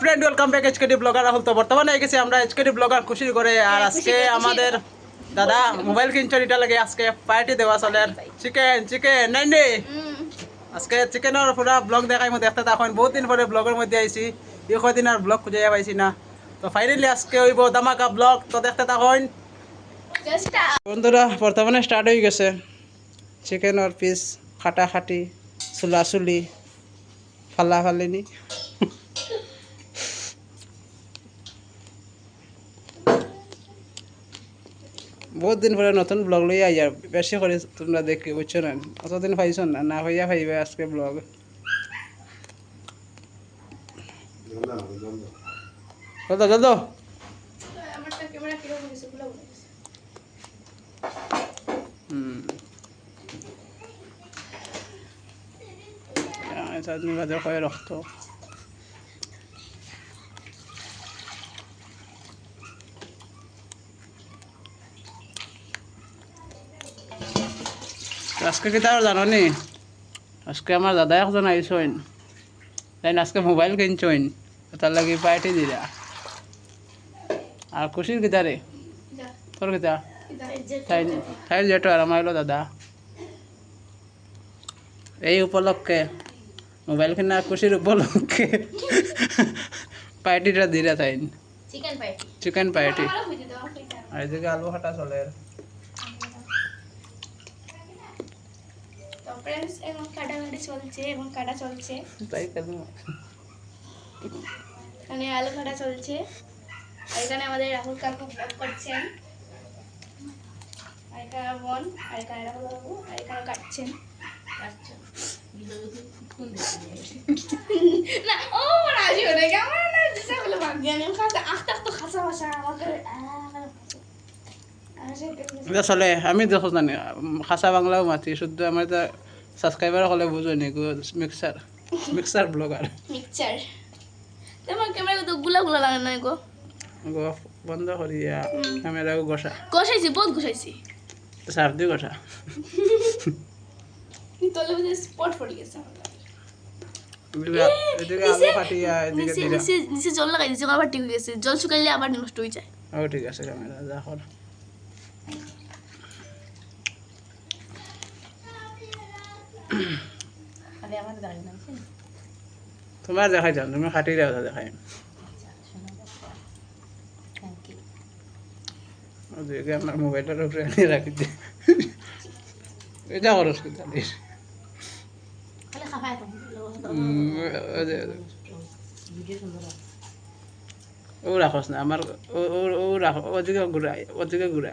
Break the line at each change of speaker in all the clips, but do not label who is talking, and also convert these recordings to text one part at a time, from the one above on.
Friend welcome back HKD blogger Rahul তো বর্তমানে গেছি আমরা এইচকেডি ব্লগার খুশি করে আর আজকে আমাদের দাদা মোবাইল কিনছেন এটা লাগে আজকে পার্টি দেওয়া চলে। চিকেন চিকেন নাই নেই আজকে চিকেনের পুরা ব্লগ দেখাই মই দেখতে তখন বহুত দিন পরে ব্লগের মধ্যে আইছি এই কদিন আর ব্লগ খুঁজে পাইছি না। তো ফাইনালি আজকে হইব দামাকা ব্লগ তো দেখতে তখন বন্ধুরা বর্তমানে স্টার্ট হয়ে গেছে। চিকেনের পিস খাটা খাটি চুলা চুলি ফালা ফালিনি বহুত দিন পরে নতুন ব্লগ লই আই আর বেশি করে তোমরা দেখি বুঝছ না? অতদিন পাইছো না? না হইয়া পাইবে আজকে ব্লগ দাদা দাদা। হুম। চাটনি আজকে কি তার জানো নি আজকে আমার দাদা একজন আইসইন তাই আজকে মোবাইল কিনছইন। তার লাগি পাইটি দিলা আর খুশির কিতারে তোর কিতা তাই তাই যেটা আর আমার দাদা। এই উপলক্ষে মোবাইল কেনার খুশির উপলক্ষে পার্টিটা দিলে তাই
চিকেন পাইটি
চিকেন পার্টি আর এদিকে আলু হাটা চলে।
ফ্রেন্ডস এখন কাটাকাটি চলছে এখন কাটা চলছে এখানে আলু কাটা চলছে আর এখানে আমাদের রাহুল কাকু ব্লগ করছেন আর এখানে বোন আর এখানে রাহুল কাকু আর এখানে কাটছেন না ও রাজি হয়ে গেছে না দিশা হলো ভাগ্য আমি খাসা আখটা তো খাসা ভাষা আমাকে
চলে আমি দেখো জানি খাসা বাংলাও মাতি শুদ্ধ আমার এটা সাবস্ক্রাইবার হলে বুঝো নি মিক্সার মিক্সার ব্লগার
মিক্সচার তোমার ক্যামেরা তো গুলা গুলা লাগে না গো।
গো বন্ধ করিয়া ক্যামেরা গসা
কষাইছি বহুত কষাইছি
সার্দি গসা
তলে বুঝে স্পট পড়ে গেছে জল লাগাই দিয়েছে আবার ঠিক হয়ে গেছে। জল শুকাইলে আবার নষ্ট হয়ে যায়।
ও ঠিক আছে ক্যামেরা দেখো তোমার দেখাই যান তুমি খাটি দেওয়া দেখাই। ওদিকে আমার মোবাইলটার উপরে আনি রাখি দিয়ে এটা খরচ কি জানিস ও রাখস না আমার ও রাখ ওদিকে ঘুরা ওদিকে ঘুরা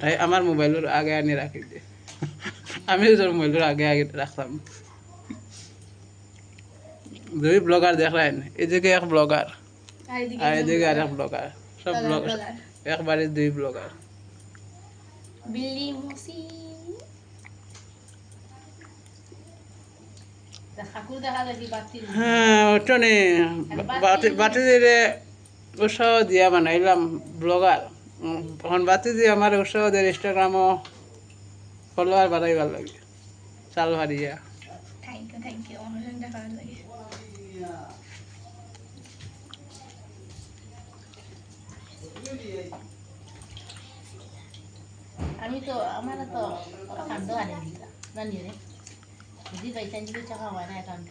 তাই আমার মোবাইলের আগে আনি রাখি দে আমি তোর মোবাইলের আগে আগে রাখতাম। দুই ব্লগার দেখলেন এদিকে এক ব্লগার আর এদিকে আর এক ব্লগার। সব ব্লগ একবারে দুই ব্লগার। হ্যাঁ দিয়ে উৎসাহ দিয়া বানাইলাম ব্লগার। এখন বাতি দিয়ে আমার উৎসাহ দিয়ে ইনস্টাগ্রামও ফলোয়ার বাড়াইবার লাগে। চাল ভারিয়া।
থ্যাংক ইউ থ্যাংক ইউ আমার সঙ্গে ভালো লাগে।
আমি তো আমার তো কাণ্ড আনে দিলা জানি রে। দিদি পাইছেন যদি চাকা হয় না একান্ত।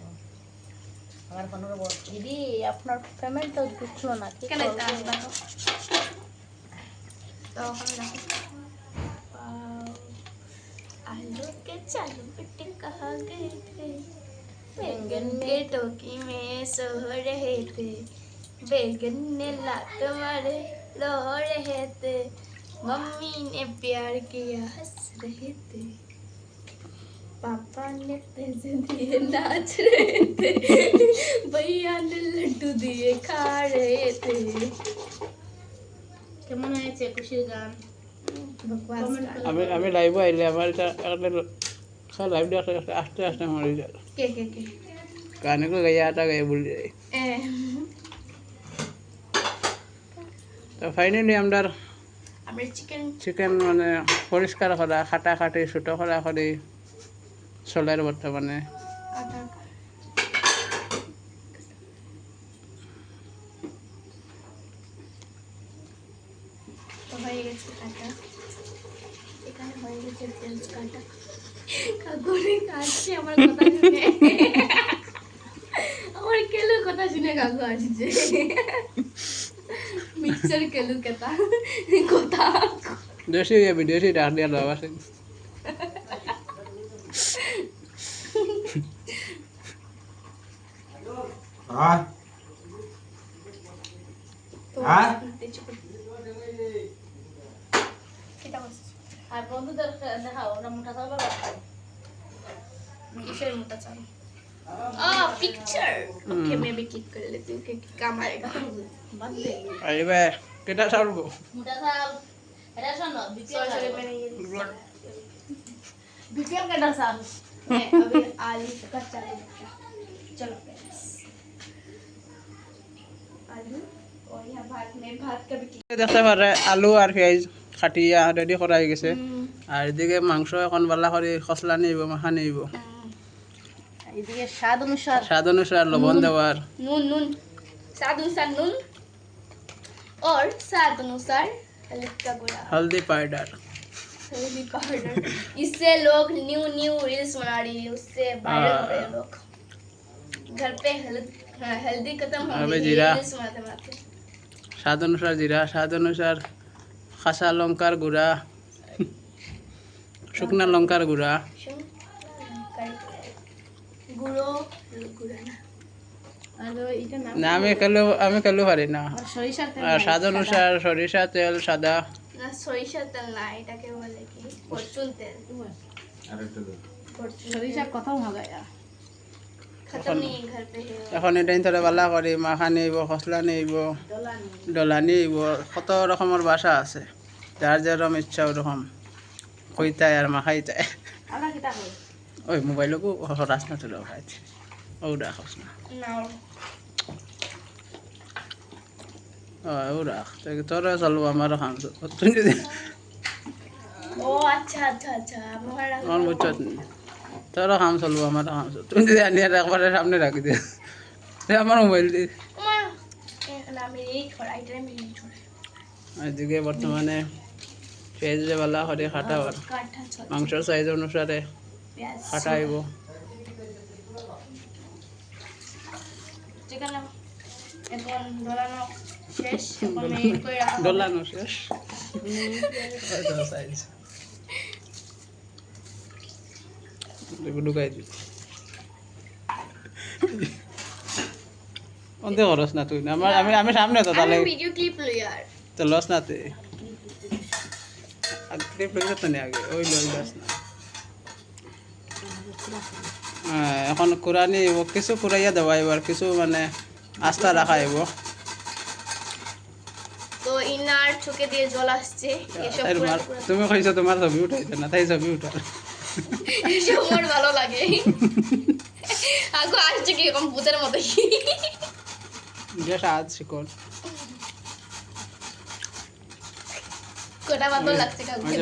আমার কোনো দিদি আপনার পেমেন্ট তো বুঝলো না কি
কেন आलू के चालू पट्टे कहा गए थे? बैंगन के टोकी में सो रहे थे। बैंगन ने लात मारे, रो रहे थे। मम्मी ने प्यार किया, हंस रहे थे। पापा ने पैसे दिए, नाच रहे थे। भैया ने लड्डू दिए, खा रहे थे।
कैमन आया
खुशी गान
আমি আমি লাইভ আইলে আমার এটা লাইভ দেখতে আস্তে আস্তে মরে যায়। কানে কো গাইয়া আটা গায়ে বলে যায়। তো ফাইনালি আমরা
চিকেন
চিকেন মানে পরিষ্কার করা খাটা খাটি ছোটো করা করে চলের বর্তমানে।
শুনে কাকু আসছে মিক্সার কেলু কেতা কথা
দেশি বিদেশি ডাক দিয়া লব আছে
Ah,
তো
হ্যাঁ?
তেজু এটা বলছি
আর বন্ধুদের দেখাও ওরা মোটা চাউল
किशोर मोटा चालू आ पिक्चर ओके मैं भी क्लिक कर लेती हूँ क्योंकि काम आएगा
বাদ দে
আহিবে কেইটা চাউল
মোটা চাউল এটা শোন বিপিএল
सॉरी सॉरी मैंने ये
বিপিএল কেটা চাউল
मैं अभी आलू का चालू चलो फ्रेंड्स आलू और यहाँ भात में भात का भी click-
দেখতে পারে আলু আর পেঁয়াজ কাটিয়া রেডি করা হয়ে গেছে
हम्म,
আর এদিকে মাংস এখন বালা করে খসলা নিব মাখা নিব
हम्म,
এদিকে স্বাদ অনুসার
স্বাদ অনুসার লবণ দেওয়ার
नून नून स्वाद अनुसार नून और स्वाद अनुसार हल्का गुड़ा
হলদি পাউডার
हल्दी पाउडर इससे लोग न्यू न्यू रील्स बना रही है उससे वायरल हो रहे हैं लोग घर पे हल्द हाँ, हल्दी खत्म हो
अबे
गई
जीरा।
रील्स बनाते बनाते
স্বাদ অনুসার জিরা স্বাদ অনুসার কাঁচা লঙ্কার গুঁড়া শুকনা লঙ্কার গুঁড়া
শুন গুঁড়ো না।
আমি কালো আমি কালো পারি না। স্বাদ অনুসার সরিষা তেল সাদা।
তেল না এটাকে বলে কি? তেল।
এখন বালা মাখা নিব কত রকমের বাসা আছে। যার যেরম ইচ্ছা ওরকম। কইতায় আর মাখাইতায়। ওই মোবাইলকো হরাস না চলে আছে ওরা হস না। ও রাখ তোর চালু আমার খান তুই
ও আচ্ছা আচ্ছা আচ্ছা
আমার বুঝছ তোর খাম চালু আমার খাম তুমি যদি আনি আর একবারে সামনে রাখি দে আমার মোবাইল দিয়ে আজকে বর্তমানে পেঁয়াজ বালা
হরে কাটা
মাংসর সাইজ অনুসারে।
ডলানো শেষ
ঢুকাই অন্তে খরচ না তুই আমার আমি আমি সামনে তো তাহলে
ভিডিও ক্লিপ লই আর।
তো লস না তো নেই আগে। ওই লস লস না। এখন কুরানি কিছু কুরাইয়া দেওয়া এবার কিছু মানে আস্থা রাখা এব
তো ইনার চোখে দিয়ে জল আসছে। এসব
তাই
পুরা
তোমার তুমি কইছো তোমার ছবি উঠাইতে না তাই ছবি উঠার
এসব আমার ভালো লাগে। আগো আসছে কি এরকম ভূতের মতো।
যে সাজ শিকল
কোটা বাদল লাগছে কাউকে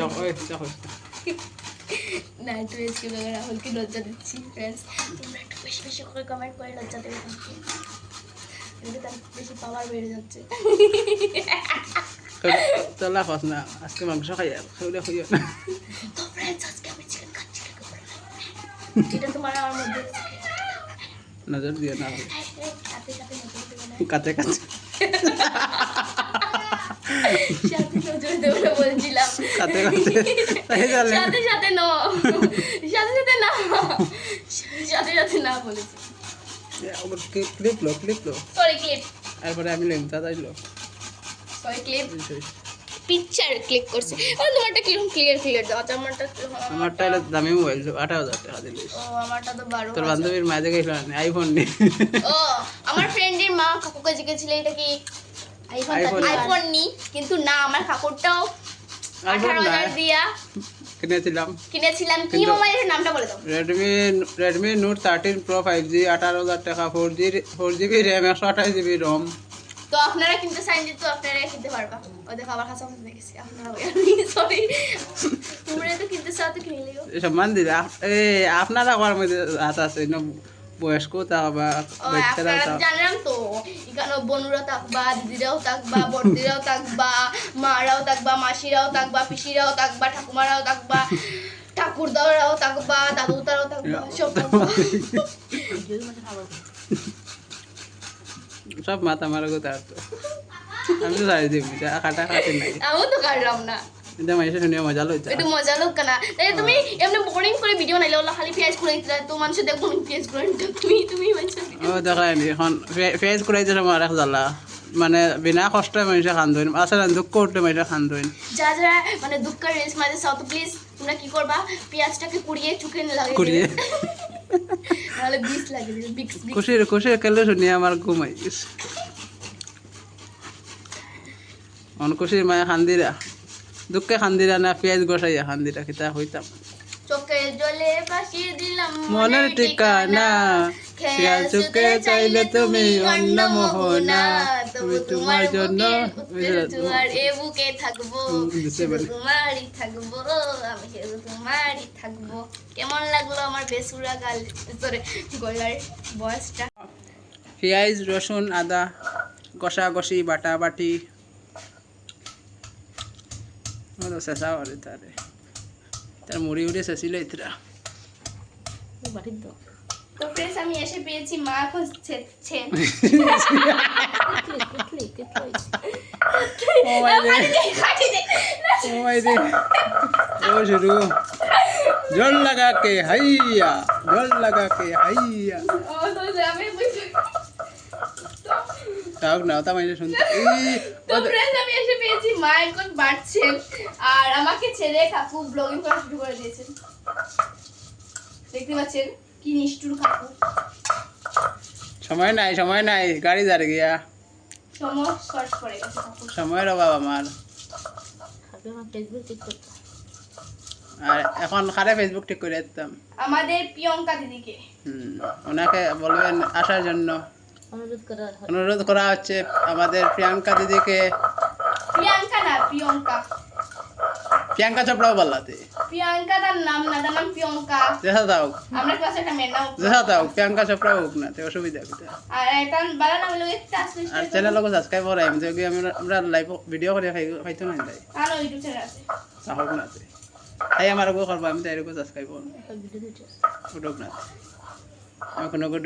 ওই যা- ওই
না একটু এসকে রাহুলকে লজ্জা দিচ্ছি ফ্রেন্ডস তোমরা একটু বেশি বেশি করে কমেন্ট করে লজ্জা দেবে তার বেশি পাওয়ার বেড়ে যাচ্ছে।
না আজকে মাংস খাই খাইলে না।
তো ফ্রেন্ডস আজকে আমি চিকেন খাচ্ছি এটা তোমার আমার মধ্যে
নজর দিও
নজর
কাতে কাতে
না
তাই জানলে
সাথে সাথে ন সাথে সাথে না সাথে সাথে না বলেছি।
ক্লিপ লো ক্লিপ লো।
সরি ক্লিপ
তারপরে আমি লেম তাই লো।
সরি ক্লিপ পিকচার ক্লিক করছে। ও তোমারটা কীরকম ক্লিয়ার ক্লিয়ার দাও আচ্ছা আমারটা
আমারটা হলো দামি মোবাইল আট হাজার টাকা দিলিস
ও আমারটা তো বারো
তোর
হাজার।
বান্ধবীর মাঝে গেছিল আইফোন নি
ও আমার ফ্রেন্ডের মা কাকুকে জিজ্ঞেসছিল এটা কি
আইফোন
আইফোন নি কিন্তু না আমার কাকুরটাও আঠারো হাজার দিয়া?
কিনেছিলাম।
কিনেছিলাম কি মোবাইলের নামটা বলে দাও।
Redmi Redmi Note thirteen Pro five G আঠারো হাজার টাকা four G four GB RAM একশো আঠাশ জিবি রম
তো আপনারা কিনতে যে তো আপনারা কিনতে পারবা। ও দেখো আমার কাছে আমাকে দেখেছি আপনারা সরি তোমরা তো কিনতে চাও তো কিনে লিও
সম্মান দিলে এই আপনারা আমার মধ্যে হাত আছে বয়স্ক থাকবা বাচ্চারাও
আপনারা জানলাম তো এখানে বোনুরা থাকবা দিদিরাও থাকবা বড়দিরাও থাকবা মারাও থাকবা মাসিরাও থাকবা পিসিরাও থাকবা ঠাকুমারাও থাকবা ঠাকুরদারাও থাকবা দাদুতারাও থাকবা সব থাকবা।
সব মাথা মারা কথা আর তো আমি তো সারি দিবি নাই।
আমিও তো কাটলাম না।
এটা মজা লইছে
একটু মজা লোক না তাই তুমি এমনি বোরিং করে ভিডিও নাইলে ওলা খালি পেঁয়াজ করে দিতে তো মানুষ করে দিতে তুমি তুমি মানুষ
ও দেখাই নি এখন আমার এক জ্বালা মানে বিনা কষ্টে মানুষে খান ধরিম আসলে দুঃখ উঠলে মানুষে খান ধরিম
যা যারা মানে দুঃখের রিলস মাঝে তো প্লিজ তোমরা কি করবা পেঁয়াজটাকে কুড়িয়ে চুকে লাগিয়ে
কুড়িয়ে?
নাহলে বিষ বিক্স
খুশির খুশির কেলে শুনিয়া আমার ঘুমাই অন খুশির মায়া খান্দিরা দুঃখে খান্দিরা না পেঁয়াজ গোসাইয়া খান্দিরা কিতা হইতাম?
চোখের জলে দিলাম
মনের ঠিকানা। খেয়াল চোখে চাইলে তুমি অন্য মোহনা। তুমি তোমার জন্য
তোমার এ বুকে থাকব।
হুম, দিছে
শুধু
বলে।
তোমারই থাকব। আমি শুধু তোমারই থাকব। কেমন লাগল আমার বেসুরা গাল সরি গলার বয়সটা?
পেঁয়াজ রসুন আদা কষা কষি বাটা বাটি চেঁচা করে তারে তার মুড়ি উড়ে চেঁচিলে ইতরা
বাটির দাও
তো ফ্রেন্ডস আমি এসে পেয়েছি মা
কেটলি
ও মাই রে ও মাই ও শুরু জল লাগা কে হাইয়া জল লাগা কে হাইয়া তাও না তা মাইনে শুনতে এই
তো ফ্রেন্ডস আমি এসে পেয়েছি মা এখন বাড়ছেন আর আমাকে ছেড়ে কাকু ব্লগিং করা শুরু করে দিয়েছেন। দেখতে পাচ্ছেন কি নিষ্ঠুর কাকু।
সময় নাই সময় নাই গাড়ি যারে গিয়া।
সময় শর্ট করে গেছে কাকু।
সময়ের অভাব আমার আর এখন খারে ফেসবুক ঠিক করে দিতাম?
আমাদের প্রিয়ঙ্কা দিদিকে।
হুম, ওনাকে বলবেন আসার জন্য।
অনুরোধ করা
করা হচ্ছে আমাদের প্রিয়াঙ্কা দিদিকে।
প্রিয়াঙ্কা না প্রিয়ঙ্কা।
প্রিয়াঙ্কা চোপড়াও বললাতে।
প্রিয়াঙ্কা তার নাম না তার নাম প্রিয়ঙ্কা।
দেখা দাও।
আমরা ক্লাসে একটা মেয়ের নাম
দেখা দাও প্রিয়াঙ্কা চোপড়া হোক না তে অসুবিধা কোথা
আর একটা বালা নাম হলো একটা আসলে
আর চ্যানেলকে সাবস্ক্রাইব করাই যে আমরা আমরা লাইভ ভিডিও করে খাই খাইতো না তাই।
তাহলে ইউটিউব চ্যানেল আছে।
হোক না তে। তাই আমার গো করব আমি তাই এরকম সাবস্ক্রাইব করব
ভিডিও দিতে
উঠুক না আমি কোনো को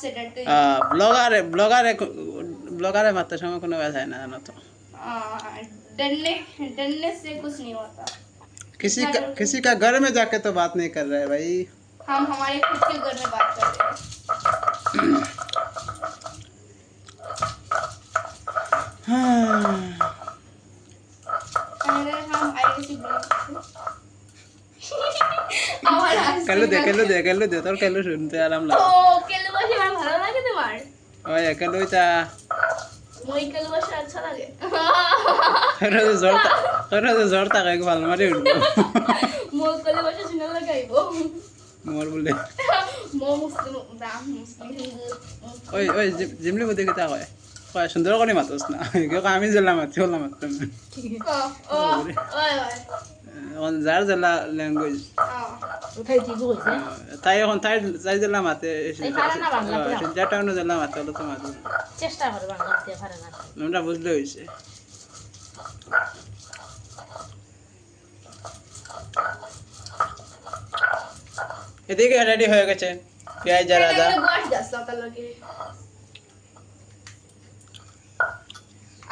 से डरते नहीं।
ब्लॉगर वैसा है ना ना तो।
डरने डरने से कुछ नहीं होता।
किसी का किसी का घर में जाके तो बात नहीं कर रहे भाई।
हम हमारे खुद के घर में बात कर रहे हैं। अगर
কেলো দে কেলো দে কেলো দে তোর কেলো শুনতে আরাম
ও
লাগে
কেলু বসে আমার ভালো লাগে তোমার?
ওই কেলো তা
মই কেলু বসে আচ্ছা লাগে।
কেলো তো জ্বর তা তো জ্বর তাকে ভালো মারি উঠবো।
মই কেলু বসে শুনে লাগাইব।
মোর বলে।
মো মুসলিম দাম মুসলিম
ওই ওই জিমলি বুদ্ধি কিতা হয় কয় সুন্দর করে মাতোস না। আমি জেলা মাতি হলাম মাততাম যার জেলা ল্যাঙ্গুয়েজ
ও
উঠাই দিব হয়েছে
তাই এখন তাই যাই জেলা মাতে? যেটা অন্য জেলা মাতে হলো তো মাতে।
চেষ্টা করে
আমরা বুঝলে হয়েছে এদিকে রেডি হয়ে গেছে। পেঁয়াজ আর আদা
গোয়াস গাছ লতা লাগে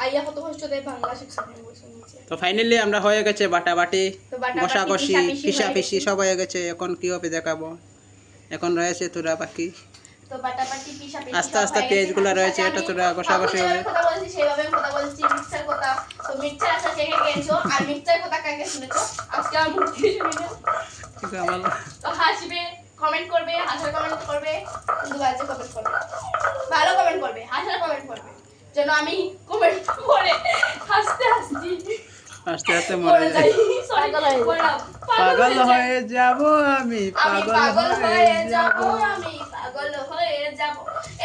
আইয়া কত কষ্ট দেয় বাংলা শিক্ষা নিয়ে বসে নিচে।
তো ফাইনালি আমরা হয়ে গেছে বাটা বাটি
তো বাটা
কষা
বাটি,
কষি
পিষাপিষি
পিসা পিসি সব হয়ে গেছে। এখন কি হবে দেখাবো। এখন রয়েছে তোরা বাকি।
বাটাবাটি
আস্তে আস্তে পেঁয়াজগুলো রয়েছে, এটা তোরা কষাকষি হবে।
কথা বলছি সেইভাবে আমি কথা বলছি মিক্সার কথা। তো মিক্সার আসা কে কে গেছো আর মিক্সার কথা কাকে শুনেছো? আজকে আমার মুখ থেকে শুনে নাও।
কিন্তু আমার
তো হাসবে কমেন্ট করবে হাসার কমেন্ট করবে। কিন্তু বাজে কমেন্ট করবে। ভালো কমেন্ট করবে হাসার কমেন্ট করবে। যেন আমি কমেন্ট করে হাসতে
আস্তে
মরে যাই।
পাগল হয়ে
যাব আমি
আমি
পাগল হয়ে যাব
আমি পাগল হয়ে যাব।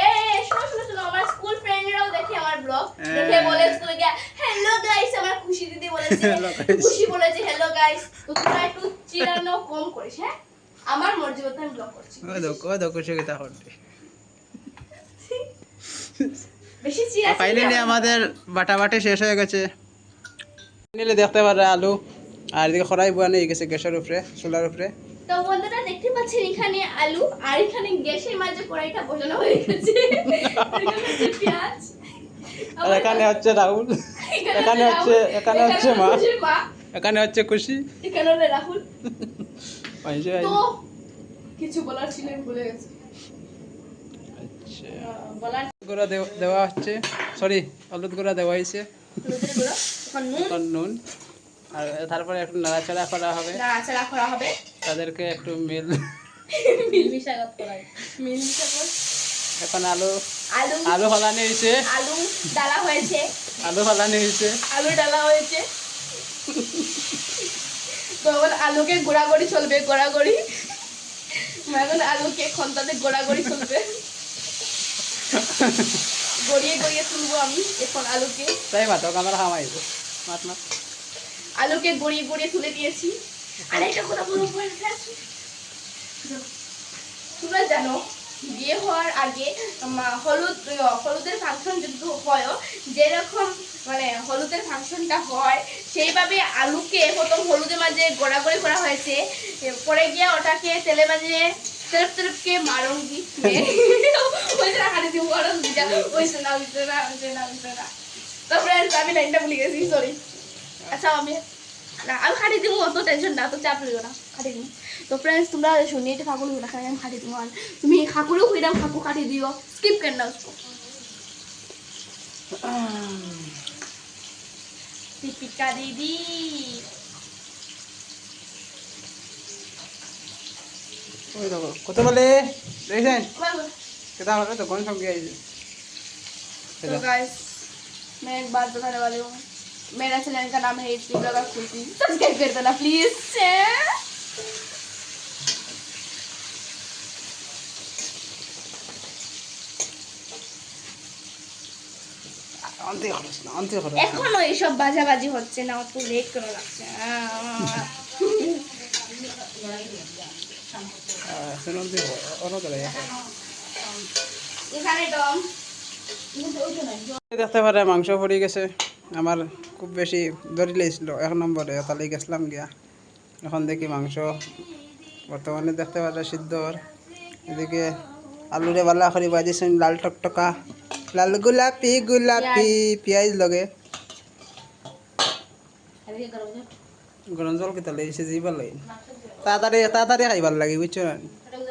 এ শোনো শোনো শোনো আমার স্কুল ফ্রেন্ডরাও দেখে আমার ব্লগ। দেখে বলে স্কুলে গিয়ে হ্যালো গাইস আমার খুশি দিদি বলেছে। খুশি বলেছে হ্যালো গাইস তো তোমরা একটু কম করিস হ্যাঁ? আমার মর্জি মতো আমি ব্লগ করছি।
দেখো দেখো সে
বেশি চিরা
ফাইনালি আমাদের বাটাবাটি শেষ হয়ে গেছে। ফাইনালি দেখতে পারে আলু আর এদিকে খরাই বুয়া গেছে গ্যাসের উপরে চুলার উপরে।
তো বন্ধুরা দেখতে পাচ্ছেন এখানে আলু আর এখানে গ্যাসের মাঝে কড়াইটা বসানো হয়ে গেছে। হচ্ছে পেঁয়াজ
আর এখানে হচ্ছে রাহুল এখানে হচ্ছে এখানে হচ্ছে মা এখানে হচ্ছে খুশি।
এখানে রাহুল। তো কিছু বলার ছিল ভুলে গেছি।
আচ্ছা।
বলার
গুঁড়া দেওয়া- হচ্ছে সরি হলুদ গুঁড়া দেওয়া হয়েছে।
নুন।
আর তারপরে একটু নাড়াচাড়া করা হবে।
নাড়াচাড়া করা হবে।
তাদেরকে একটু মিল
মিশাগত করাই
মিল
এখন আলু
আলু।
আলু ফলানি হয়েছে।
আলু ডালা হয়েছে।
আলু ফলানি হয়েছে।
আলু ডালা হয়েছে। তো এখন আলুকে গোড়াগড়ি চলবে গোড়াগড়ি। এখন আলুকে খন্তাতে গোড়াগড়ি চলবে। গড়িয়ে গড়িয়ে তুলবো আমি এখন আলুকে।
তাই মাতো আমরা খামাইবো মাত মাত।
আলুকে গড়িয়ে গড়িয়ে তুলে দিয়েছি। আর একটা কথা বলব তোমরা জানো বিয়ে হওয়ার আগে হলুদ হলুদের ফাংশন যদি হয়। যেরকম মানে হলুদের ফাংশনটা হয় সেইভাবে আলুকে প্রথম হলুদের মাঝে গোড়াগড়ি করা হয়েছে। পরে গিয়ে ওটাকে তেলে মাঝে তেরপ তেরপকে মারং ওইটা হাতে দিয়ে বড় দিটা আমি খাটি আচ্ছা, দিব অত টেনশন না তো চাপ লিও না খাটি দিব তো ফ্রেন্ডস তোমরা শুনি এটা খাকুল না খাই আমি খাটি দিব তুমি খাকুলেও কইরাম খাকু খাটি দিও। স্কিপ কেন না উসকো দীপিকা দিদি।
কত বলে? দেখেন
আমার বল।
কেতা হলো তো কোন সঙ্গে আইছে
तो गाइस मैं एक बात बताने वाली हूँ मेरा चैनल का नाम है इतनी ब्लॉगर खुशी सब्सक्राइब कर देना प्लीज
অন্তে খরচ না অন্তে খরচ না
এখনো এইসব বাজাবাজি হচ্ছে না অত লেট করে লাগছে আহ,
দেখতে পারে মাংস পড়ে গেছে। আমার খুব বেশি ধরি লেছিল এক নম্বরে তাহলে গেছিলাম গিয়া। এখন দেখি মাংস। বর্তমানে দেখতে পারে সিদ্ধর এদিকে আলুরে বালা করে বাজিছেন লাল টকটকা লাল গোলাপি গোলাপি পেঁয়াজ। লগে।
গরম জল
জল কেতা লাগিছে যাইবার লাগে। তাড়াতাড়ি তাড়াতাড়ি খাইবার লাগে, বুঝছ? না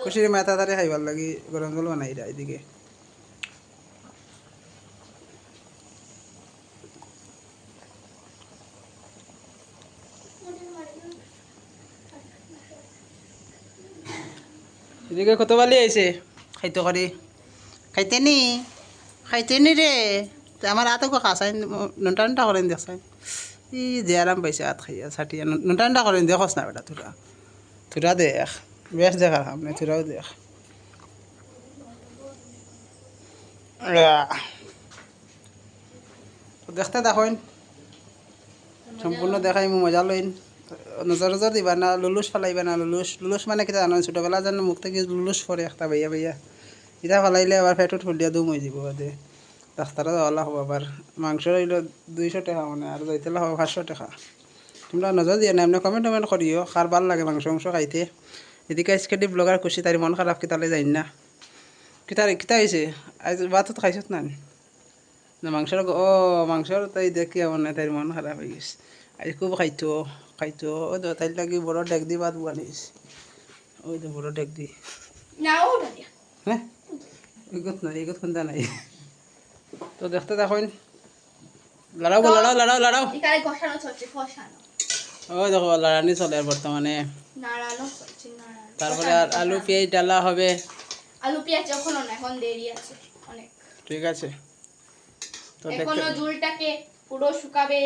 খুশির মায় তাড়াতাড়ি খাইবার লাগি, গরম জল বানাই দেয় এদিকে। এদিকে কত বালি আইছে? খাইতে করি। খাইতে নি? খাইতে নি রে? আমার আতকে খাসাই নটা নটা করেন দেখছাই ই যে আরাম পাইছে আত খাইয়া ছাটিয়া নটা করেন দেখস না বেটা তোরা তোরা দেখ বেশ দেখার সামনে তোরাও দেখ। দেখতে দেখেন সম্পূর্ণ দেখাই মজা লইন। নজর নজর দিবা না লুলুস ফেলাইবা না লুলুস লুলুস মানে কিতা জানো ছোটবেলা জানো, মুখ থেকে লুলুস পরে একটা ভাইয়া ভাইয়া ইটা ফেলাইলে আবার পেটত ফুলিয়া দুম হয়ে যাব বাদে ডাক্তারও যাওয়ালা হব আবার মাংস রইল দুইশো টাকা মানে আর যাইতেলা হব পাঁচশো টাকা। তোমরা নজর দিয়ে না এমনি কমেন্ট টমেন্ট করিও খার ভালো লাগে মাংস মাংস খাইতে। এদিকে আজকে ব্লগার খুশি তার মন খারাপ কিতালে যাই না। কিতা কিতা হয়েছে আজ ভাতত খাইছত না? না মাংসর ও মাংসর তাই দেখি মানে তাই মন খারাপ হয়ে গেছে। আজ খুব খাইতো খাইতো। ও তো তাই লাগি বড় ডেক দি ভাত বানিস ওই তো বড় ডেক দি। হ্যাঁ এগত নাই এগত খুন্দা নাই। তো দেখতে দেখুন লড়াও লড়াও লড়াও লড়াও।
এখানে কষানো চলছে কষানো।
ওই দেখো লড়ানি চলে বর্তমানে।
নাড়ানো চলছে নাড়ানো।
তারপরে আর আলু পেঁয়াজ ডালা হবে।
আলু পেঁয়াজ এখনও না এখন দেরি আছে অনেক।
ঠিক আছে। তো এখনও
ঝুলটাকে পুরো শুকাবে।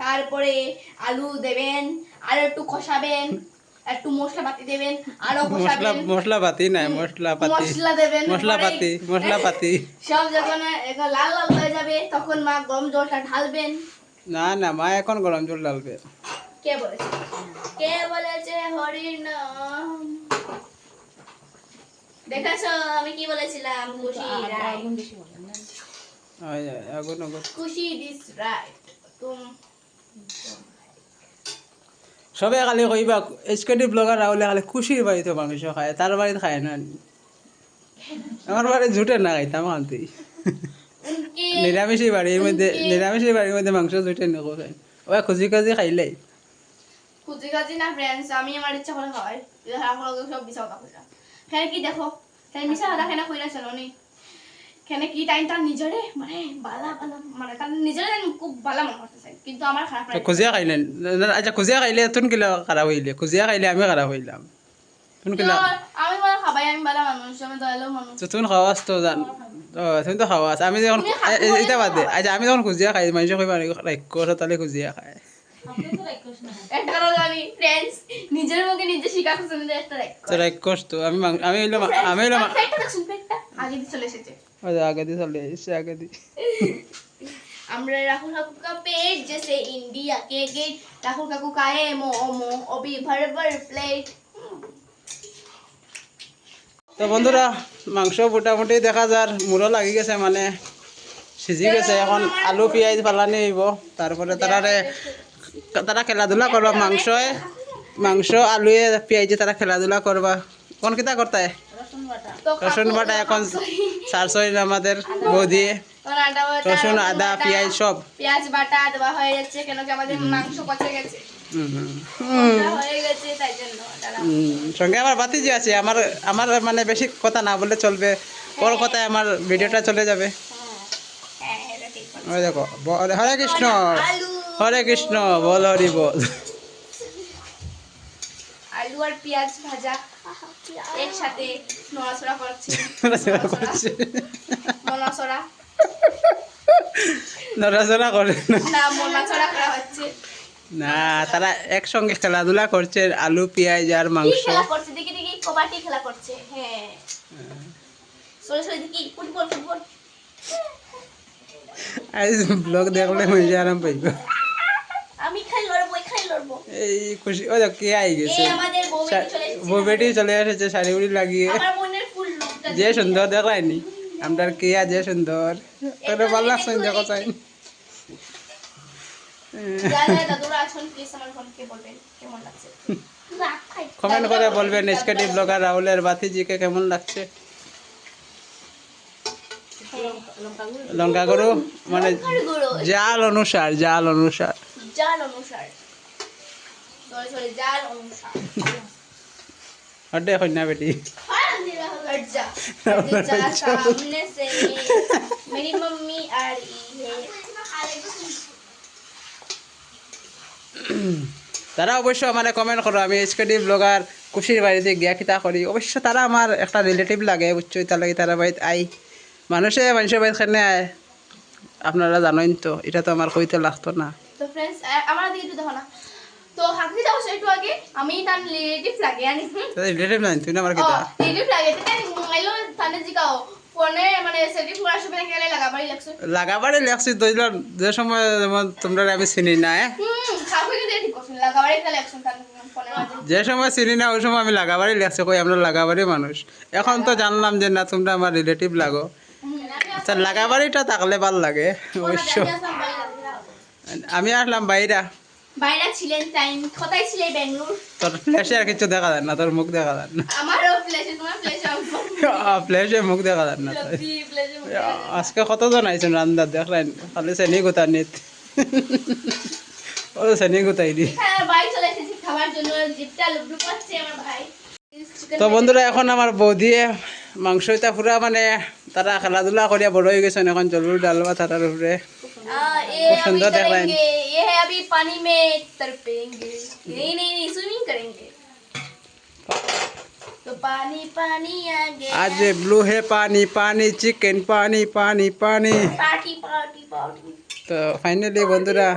তারপরে আলু দেবেন আর একটু কষাবেন। একটু মশলা পাতি দেবেন আরও
মশলা
কষাবেন
মশলা পাতি নাই মশলা পাতি
মশলা দেবেন
মশলা
পরে-
পাতি মশলা পাতি
সব যখন লাল লাল হয়ে যাবে তখন মা গরম জলটা ঢালবেন।
না না মা এখন গরম জল ডালবে
কে বলেছে? কে বলেছে হরির নাম? দেখাছো আমি কি বলেছিলাম? খুশি রাইট
আগুন বেশি বলে না
ওই আগুন আগুন।
খুশি দিস রাইট তুম
সবে খালি কইবা এইচকেডি ব্লগার রাহুলে খালি খুশির বাড়িতে মাংস খায় তার বাড়িতে খায় না আমার বাড়ি জুটে না খাইতাম খান্তি
উনকে
নিরামিষি বাড়ির মধ্যে নিরামিষি বাড়ির মধ্যে মাংস জুটে নেকো খাই ওই খুঁজি খুঁজি খাইলাই।
খুঁজি খাজি না ফ্রেন্ডস আমি আমার ইচ্ছা করে আপনার সব কথা কইরা ফের কি দেখো? তাই মিশা কথা কেন কইরা চলো নি। কেন কি টাইম তার নিজরে মানে বালা বালা মানে তার নিজরে খুব বালা মনে করতেছে কিন্তু আমার খারাপ লাগে
খুঁজিয়া খাইলেন আচ্ছা খুঁজিয়া খাইলে তুন কিলা খারাপ হইলে খুঁজিয়া খাইলে আমি খারাপ হইলাম তুন কিলা
আমি মানে খাবাই আমি বালা মানুষ আমি দয়ালু মানুষ
তো তুন খাওয়াস তো জান ও তুমি তো খাওয়াস আমি যখন এটা বাদ দে আচ্ছা আমি যখন খুঁজিয়া খাই মানুষ কইবা রাক্ষ তাহলে খুঁজিয়া খায়
নিজের মুখে নিজে খুঁজে
তো আমি আমি হইলাম আমি হইলাম
আগে চলে এসেছে আমরা রাহুল জেসে ইন্ডিয়া কে রাহুল কাকু মো অবি ভর ভর প্লেট
তো বন্ধুরা মাংস মোটামুটি দেখা যার মুড়ো লাগি গেছে মানে। সিজি গেছে এখন আলু পিঁয়াজ ফালানি হইব তারপরে তারারে তারা খেলাধুলা করবা মাংস মাংস আলুয়ে পিঁয়াজে তারা খেলাধুলা করবা কোন কিতা করতে
রসুন বাটা
এখন সারসই আমাদের বৌদি রসুন আদা পেঁয়াজ সব।
পেঁয়াজ বাটা দেওয়া হয়ে যাচ্ছে কেন কি আমাদের মাংস পচে গেছে। হয়ে
সঙ্গে আমার বাতিজি আছে আমার আমার মানে বেশি কথা না বললে চলবে ওর কথায় আমার ভিডিওটা চলে যাবে।
হ্যাঁ।
ওই দেখো ব- হরে কৃষ্ণ হরে কৃষ্ণ বল হরি বল।
আলু আর পেঁয়াজ ভাজা নড়াচড়া করছে। নড়াচড়া
নড়াচড়া। করে না।
নড়াচড়া করা হচ্ছে।
না তারা একসঙ্গে খেলাধুলা করছে আলু পেঁয়াজ আর মাংস।
খেলা করছে? দেখি দেখি কবাডি খেলা করছে। হ্যাঁ। সরে সরে দেখি ফুটবল ফুটবল।
আজ ব্লগ দেখলে মজা আরাম পাইব
আমি খাই এই
খুশি ও দেখ কে আই গেছে।
বউ বেটি চলে এসেছে
শাড়ি উড়ি লাগিয়ে। যে সুন্দর দেখায়নি আমটার কেয়া যে সুন্দর। তোর ভালো লাগছে দেখো চাই কমেন্ট করে বলবেন এসকেটি ব্লগার রাহুলের বাতিজিকে কেমন লাগছে?
লঙ্কা গুঁড়ো।
মানে জাল অনুসার জাল অনুসার।
জাল অনুসার। সরি সরি জাল অনুসার
হটে কন্যা বেটি
हट जा हट जा सामने से मेरी मम्मी आ रही है
তারা অবশ্য মানে কমেন্ট করো আমি এসকেটি ব্লগার খুশির বাড়িতে গিয়া কিতা করি অবশ্য তারা আমার একটা রিলেটিভ লাগে বুঝছো তার লাগে তারা বাড়িতে আই মানুষে মানুষের বাড়িতে খেলে আয় আপনারা জানেন তো এটা তো আমার কইতে লাগতো না
তো फ्रेंड्स আমার দিকে একটু দেখো না তো হাঁকতে যাও একটু আগে। আমি তার রিলেটিভ লাগে জানি
রিলেটিভ নাই তুই না আমার কিতা
রিলেটিভ লাগে তাই মাইলো তানে ফোনে মানে সেটি পুরা সবে গেলে লাগাবারই লাগছে
লাগাবারে লেখছি দইলাম যে সময় তোমরা আমি চিনি না
খাবে কিন্তু ঠিক করছেন লাগাবারই গেলে অ্যাকশন তার
যে সময় চিনি না ওই সময় আমি লাগাবারই লেখছি কই আমরা লাগাবারই মানুষ। এখন তো জানলাম যে না তোমরা আমার রিলেটিভ লাগো। আচ্ছা লাগাবাড়িটা থাকলে ভালো লাগে অবশ্য। আমি আসলাম বাইরা।
বাইরে ছিলেন কোথায় ছিলে
তোর ফ্ল্যাশে আর কিছু দেখা না তোর মুখ দেখা যান না।
আমারও ফ্ল্যাশে তোমার
ফ্ল্যাশে দেখা না আজকে নিত দি। তো বন্ধুরা এখন আমার বৌদি মাংস এটা পুরা মানে তারা খেলাধুলা করিয়া বড় হয়ে গেছেন এখন জলুর ডাল বা তারার উপরে
সুন্দর
দেখলেন
अभी
सुंदर देख रहे हैं।
करेंगे ये है अभी पानी में तड़पेंगे नहीं नहीं नहीं स्विमिंग करेंगे तो पानी पानी आ गया
आज ब्लू है पानी पानी चिकन पानी पानी पानी
पार्टी पार्टी पार्टी
তো ফাইনালি বন্ধুরা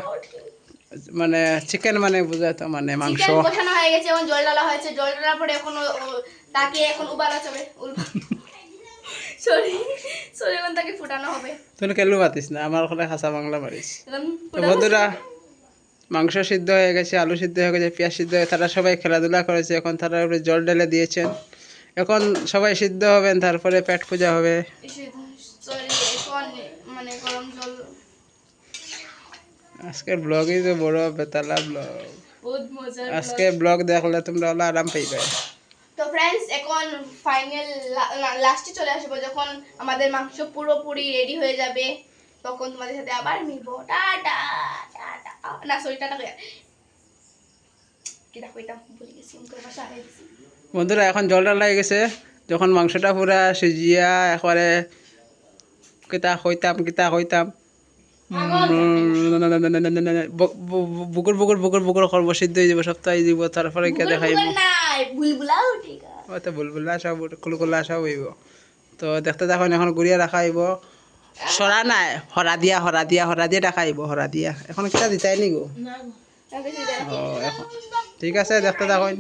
মানে চিকেন মানে বুঝায় তো মানে মাংস
চিকেন কষানো হয়ে গেছে এখন জল ডালা হয়েছে জল ডালার পরে এখন ও- ও- তাকে এখন উবালা যাবে সরি সরি এখন তাকে ফুটানো হবে
তুমি কেলু পাতিস না আমার ওখানে খাসা বাংলা মারিস
এখন
তো
ফুটানো
বন্ধুরা মাংস সিদ্ধ হয়ে গেছে আলু সিদ্ধ হয়ে গেছে পেঁয়াজ সিদ্ধ হয়ে তারা সবাই খেলাধুলা করেছে এখন তারা উপরে জল ঢেলে দিয়েছেন। এখন সবাই সিদ্ধ হবেন তারপরে পেট পূজা হবে।
মানে
আজকের ব্লগই তো বড় বেতালা ব্লগ আজকে ব্লগ দেখলে তোমরা হলো আরাম পাইবে।
তো ফ্রেন্ডস এখন ফাইনাল লাস্টে চলে আসব যখন আমাদের মাংস পুরোপুরি রেডি হয়ে যাবে। তখন তোমাদের সাথে আবার মিলবো। টাটা টাটা না সরি টাটা
বন্ধুরা এখন জলটা লাগে গেছে। যখন মাংসটা পুরা সিজিয়া একবারে কিতা হইতাম কিতা হইতাম বুকুর বুকুর বুকুর বুকুর করব সিদ্ধ হয়ে যাব সপ্তাহে যাব তারপরে কে দেখাইব
বুলবুল
সব কুলকুলা সব হইব। তো দেখতে দেখুন এখন গুড়িয়া রাখা হইব। সরা নাই হরা দিয়া হরা দিয়া হরা দিয়া দেখা আহিব হরা দিয়া। এখন কিতা দিতাই নি গো ঠিক আছে দেখতে দেখুন